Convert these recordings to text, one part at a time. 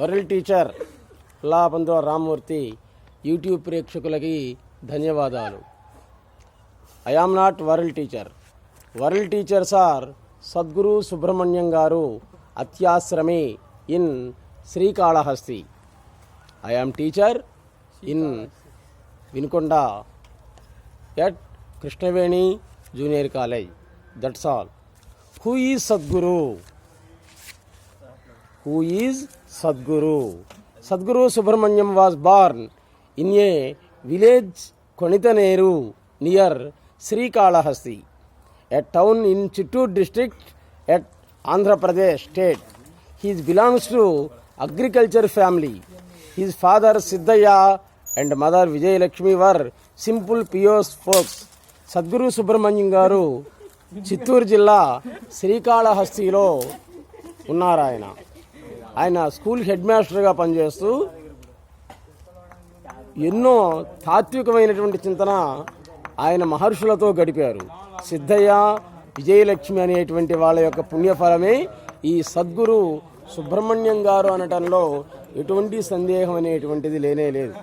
వరల్ teacher లాపంతో Rammurthy YouTube ప్రేక్షకులకి ధన్యవాదాలు I am not world teacher world teacher sir Sadguru Subrahmanyam garu అత్యాశ్రమి in Srikalahasti I am teacher in Vinukonda at Krishnaveni junior college. That's all. Who is Sadguru? Who is Sadguru? Sadguru Subramanyam was born in a village Konitaneru near Sri Kalahasti, a town in Chittoor district at Andhra Pradesh state. He belongs to agriculture family. His father Siddhaya and mother Vijayalakshmi were simple pious folks Sadguru Subrahmanyam garu Chittoor జిల్లా శ్రీకాళహస్తిలో ఉన్నారు ఆయన ఆయన school head మాస్టర్గా పనిచేస్తూ ఎన్నో తాత్వికమైనటువంటి చింతన ఆయన మహర్షులతో గడిపారు సిద్ధయ్య విజయలక్ష్మి అనేటువంటి వాళ్ళ యొక్క పుణ్యఫలమే ఈ సద్గురు సుబ్రహ్మణ్యం గారు అనటంలో ఎటువంటి సందేహం అనేటువంటిది లేనే లేదు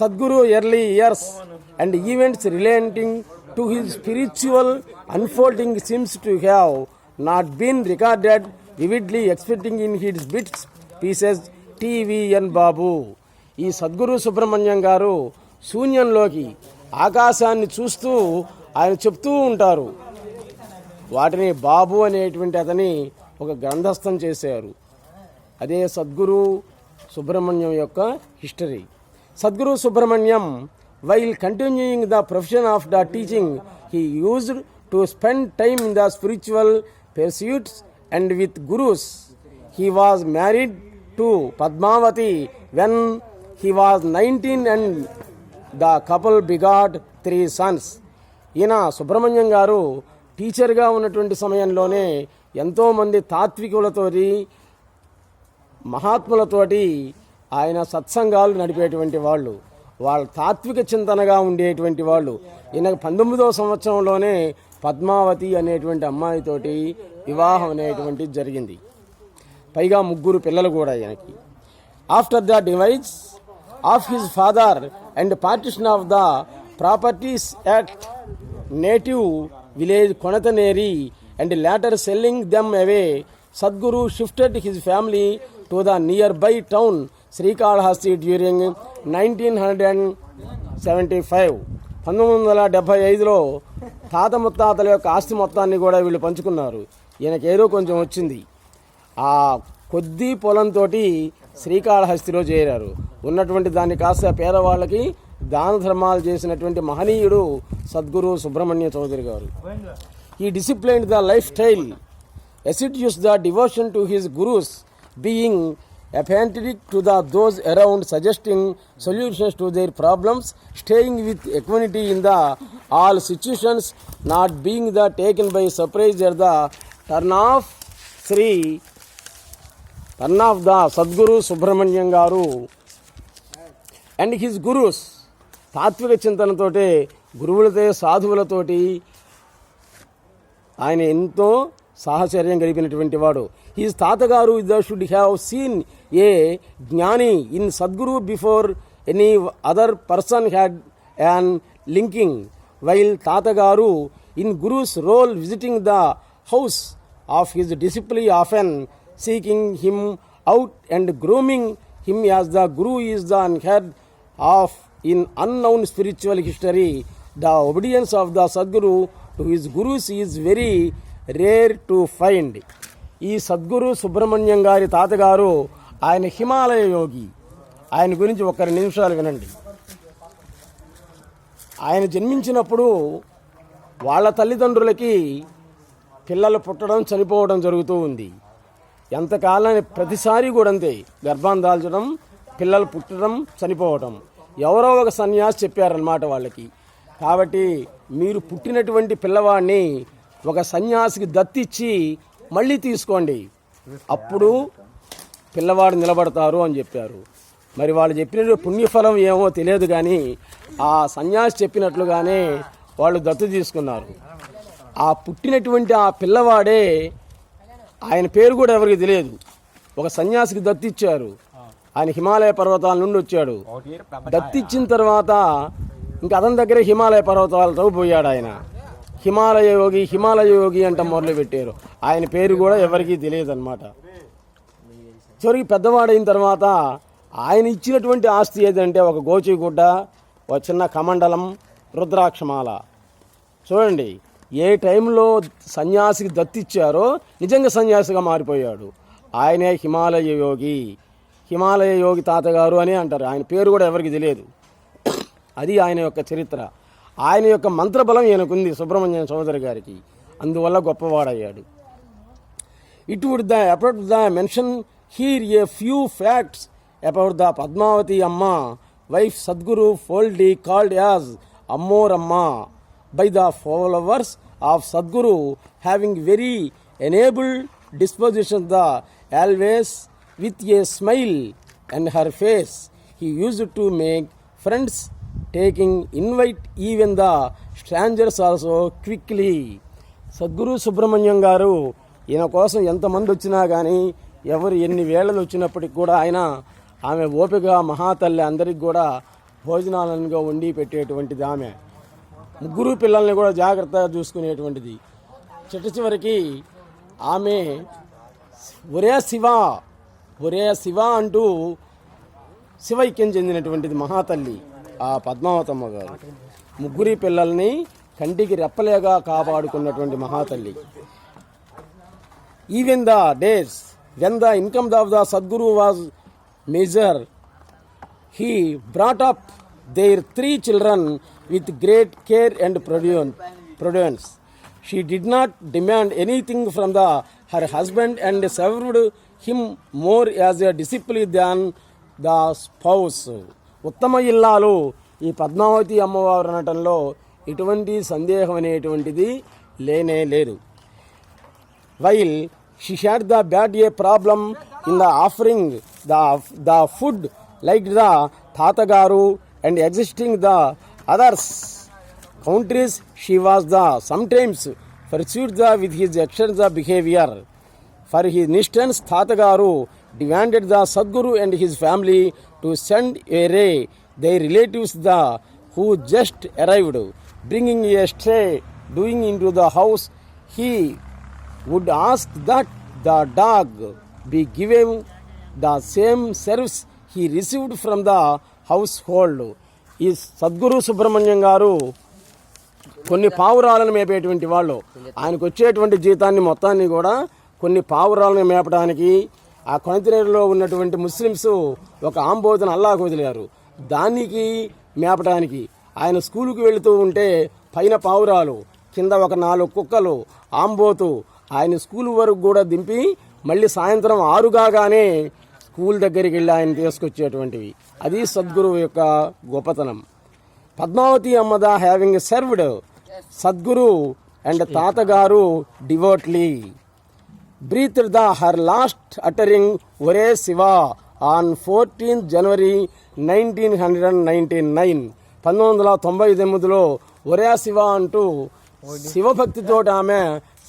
Sadguru early years and events relating to his spiritual unfolding seems to have not been recorded vividly expecting in hits bits pieces TVN Babu ఈ సద్గురు సుబ్రహ్మణ్యం గారు శూన్యంలోకి ఆకాశాన్ని చూస్తూ ఆయన చెప్తూ ఉంటారు వాటిని బాబు అనేటువంటి అతని ఒక గ్రంథస్థం చేశారు అదే సద్గురు సుబ్రహ్మణ్యం యొక్క history Sadguru Subrahmanyam while continuing the profession of the teaching he used to spend time in the spiritual pursuits and with gurus he was married to Padmavati when he was nineteen and the couple begot three sons ఈయన సుబ్రహ్మణ్యం గారు టీచర్గా ఉన్నటువంటి సమయంలోనే ఎంతోమంది తాత్వికులతో మహాత్ములతోటి ఆయన సత్సంగాలు నడిపేటువంటి వాళ్ళు వాళ్ళ తాత్విక చింతనగా ఉండేటువంటి వాళ్ళు ఈయన పంతొమ్మిదవ సంవత్సరంలోనే పద్మావతి అనేటువంటి అమ్మాయితోటి వివాహం అనేటువంటి జరిగింది పైగా ముగ్గురు పిల్లలు కూడా ఆయనకి after the device of his father and partition of the properties act native village Konathaneri and later selling them away Sadguru shifted his family to the nearby town Srikalahasti during nineteen hundred and seventy five పంతొమ్మిది వందల డెబ్భై ఐదులో తాత ముత్తాతల యొక్క ఆస్తి మొత్తాన్ని కూడా వీళ్ళు పంచుకున్నారు ఈయనకేదో కొంచెం వచ్చింది ఆ కొద్ది పొలంతో శ్రీకాళహస్తిలో చేరారు ఉన్నటువంటి దాన్ని కాస్త పేదవాళ్ళకి దాన ధర్మాలు చేసినటువంటి మహనీయుడు సద్గురు సుబ్రహ్మణ్య చౌదరి గారు ఈ discipline the lifestyle assiduous the devotion to his gurus being authentic to the those around suggesting solutions to their problems staying with equanimity in the all situations not being the taken by surprise uh the turn of Shri turn of the Sadguru Subrahmanyam garu and his gurus తాత్విక చింతనతోటే గురువులతో సాధువులతోటి ఆయన ఎంతో సాహచర్యం గడిపినటువంటి వాడు his Tatagaru Vidya should have seen a Jnani in Sadguru before any other person had an linking, while Tatagaru in Guru's role visiting the house of his disciple often seeking him out and grooming him as the Guru is the unheard of in unknown spiritual history. The obedience of the Sadguru to his Gurus is very rare to find. ఈ సద్గురు సుబ్రహ్మణ్యం గారి తాతగారు ఆయన హిమాలయ యోగి ఆయన గురించి ఒక రెండు నిమిషాలు వినండి ఆయన జన్మించినప్పుడు వాళ్ళ తల్లిదండ్రులకి పిల్లలు పుట్టడం చనిపోవడం జరుగుతూ ఉంది ఎంతకాలం ప్రతిసారి కూడా అంతే గర్భం దాల్చడం పిల్లలు పుట్టడం చనిపోవడం ఎవరో ఒక సన్యాసి చెప్పారనమాట వాళ్ళకి కాబట్టి మీరు పుట్టినటువంటి పిల్లవాడిని ఒక సన్యాసికి దత్తిచ్చి మళ్ళీ తీసుకోండి అప్పుడు పిల్లవాడు నిలబడతారు అని చెప్పారు మరి వాళ్ళు చెప్పిన పుణ్యఫలం ఏమో తెలియదు కానీ ఆ సన్యాసి చెప్పినట్లుగానే వాళ్ళు దత్తు తీసుకున్నారు ఆ పుట్టినటువంటి ఆ పిల్లవాడే ఆయన పేరు కూడా ఎవరికి తెలియదు ఒక సన్యాసికి దత్తిచ్చారు ఆయన హిమాలయ పర్వతాల నుండి వచ్చాడు దత్తిచ్చిన తర్వాత ఇంకా అతని దగ్గర హిమాలయ పర్వతాలతో పోయాడు ఆయన హిమాలయ యోగి హిమాలయ యోగి అంట మొదలుపెట్టారు ఆయన పేరు కూడా ఎవరికీ తెలియదు అనమాట చివరికి పెద్దవాడైన తర్వాత ఆయన ఇచ్చినటువంటి ఆస్తి ఏదంటే ఒక గోచిగుడ్డ ఒక చిన్న కమండలం రుద్రాక్షమాల చూడండి ఏ టైంలో సన్యాసికి దత్తిచ్చారో నిజంగా సన్యాసిగా మారిపోయాడు ఆయనే హిమాలయ యోగి హిమాలయ యోగి తాతగారు అని అంటారు ఆయన పేరు కూడా ఎవరికి తెలియదు అది ఆయన యొక్క చరిత్ర ఆయన యొక్క మంత్రబలం ఈయనకుంది సుబ్రహ్మణ్యం సోదరి గారికి అందువల్ల గొప్పవాడయ్యాడు it would the about the mention here a few facts about the Padmavati Amma wife Sadguru fondly called as Ammoramma by the followers of Sadguru having very amiable disposition the always with a smile and her face he use to make friends taking invite even the strangers also quickly Sadguru Subrahmanyam garu ఈయన కోసం ఎంతమంది వచ్చినా కానీ ఎవరు ఎన్ని వేళలు వచ్చినప్పటికి కూడా ఆయన ఆమె ఓపిక మహాతల్లి అందరికి కూడా భోజనాలనుగా వండి పెట్టేటువంటిది ఆమె ముగ్గురు పిల్లల్ని కూడా జాగ్రత్తగా చూసుకునేటువంటిది చిట్ట చివరికి ఆమె ఒరే శివ ఒరే శివ అంటూ శివైక్యం చెందినటువంటిది మహాతల్లి ఆ పద్మావతమ్మ గారు ముగ్గురి పిల్లల్ని కంటికి రెప్పలేగా కాపాడుకున్నటువంటి మహాతల్లి even the days when the income of the Sadguru was meagre he brought up their three children with great care and prudence prudence she did not demand anything from the her husband and served him more as a discipline than the spouse ఉత్తమ ఇల్లాలు ఈ పద్మావతి అమ్మవారు అనటంలో ఎటువంటి సందేహం అనేటువంటిది లేనే లేదు while she had the bad a problem in the offering the the food like the తాతగారు and existing the others countries she was the sometimes pursuit the with his action the behaviour for he insistence తాతగారు demanded the Sadguru and his family to send a ray, their relatives the who just arrived, bringing a stray doing into the house. He would ask that the dog be given the same service he received from the household. ఈ సద్గురు సుబ్రహ్మణ్యం గారు కొన్ని పావురాలను మేపేటువంటి వాళ్ళు ఆయనకు వచ్చేటువంటి జీతాన్ని మొత్తాన్ని కూడా కొన్ని పావురాలను మేపడానికి ఆ కొణతిరేరులో ఉన్నటువంటి ముస్లిమ్స్ ఒక ఆంబోధన అల్లాకు వదిలారు దానికి మేపడానికి ఆయన స్కూలుకు వెళుతూ ఉంటే పైన పావురాలు కింద ఒక నాలుగు కుక్కలు ఆంబోతు ఆయన స్కూల్ వరకు కూడా దింపి మళ్ళీ సాయంత్రం ఆరుగాగానే స్కూల్ దగ్గరికి వెళ్ళి ఆయన తీసుకొచ్చేటువంటివి అది సద్గురువు యొక్క గొప్పతనం పద్మావతి అమ్మద హ్యావింగ్ సర్వ్డ్ సద్గురు అండ్ తాతగారు devotedly the her last breathed ఒరే her on fourteenth January nineteen hundred and nineteen nine పంతొమ్మిది వందల తొంభై ఎనిమిదిలో ఒరే శివ అంటూ శివభక్తితో ఆమె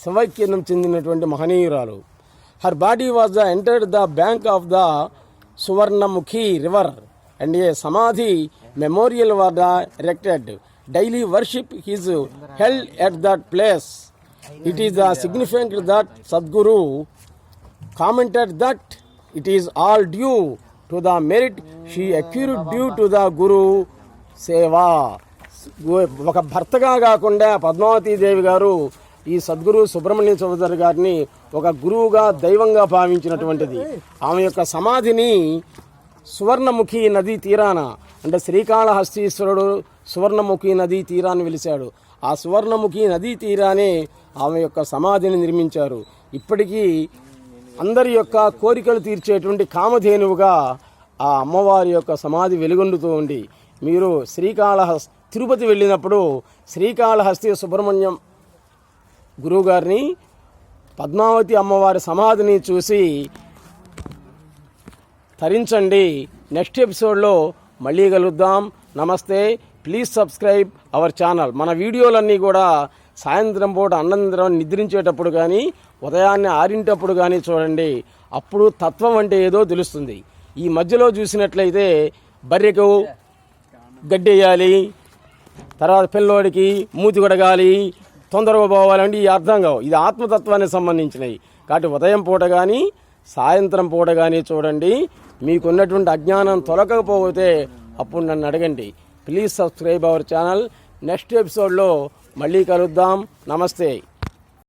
శివైక్యం చెందినటువంటి మహనీయురాలు her body was the interred the bank of the Suvarnamukhi river and a samadhi memorial was the erected daily worship is held at that place it is the significant that Sadguru commented that it is all due to the merit she accrued due to the guru seva ఒక భర్తగా కాకుండా పద్మావతీదేవి గారు ఈ సద్గురు సుబ్రహ్మణ్య చౌదరి గారిని ఒక గురువుగా దైవంగా భావించినటువంటిది ఆమె యొక్క సమాధిని సువర్ణముఖి నదీ తీరాన అంటే శ్రీకాళహస్తీశ్వరుడు సువర్ణముఖి నదీ తీరాన్ని వెలిశాడు ఆ సువర్ణముఖి నదీ తీరానే ఆమె యొక్క సమాధిని నిర్మించారు ఇప్పటికీ అందరి యొక్క కోరికలు తీర్చేటువంటి కామధేనువుగా ఆ అమ్మవారి యొక్క సమాధి వెలుగొండుతూ ఉంది మీరు శ్రీకాళహస్ తిరుపతి వెళ్ళినప్పుడు శ్రీకాళహస్తి సుబ్రహ్మణ్యం గురువుగారిని పద్మావతి అమ్మవారి సమాధిని చూసి తరించండి నెక్స్ట్ ఎపిసోడ్లో మళ్ళీ కలుద్దాం నమస్తే ప్లీజ్ సబ్స్క్రైబ్ అవర్ ఛానల్ మన వీడియోలన్నీ కూడా సాయంత్రం పూట అన్నంతరం నిద్రించేటప్పుడు కానీ ఉదయాన్నే ఆరింటప్పుడు కానీ చూడండి అప్పుడు తత్వం అంటే ఏదో తెలుస్తుంది ఈ మధ్యలో చూసినట్లయితే బర్రెకు గడ్డేయాలి తర్వాత పిల్లోడికి మూతి కొడగాలి తొందరగా పోవాలండి ఈ అర్థం కావు ఇది ఆత్మతత్వానికి సంబంధించినవి కాబట్టి ఉదయం పూట కానీ సాయంత్రం పూట కానీ చూడండి మీకున్నటువంటి అజ్ఞానం తొలగకపోతే అప్పుడు నన్ను అడగండి please subscribe our channel next ఎపిసోడ్లో మళ్ళీ కలుద్దాం నమస్తే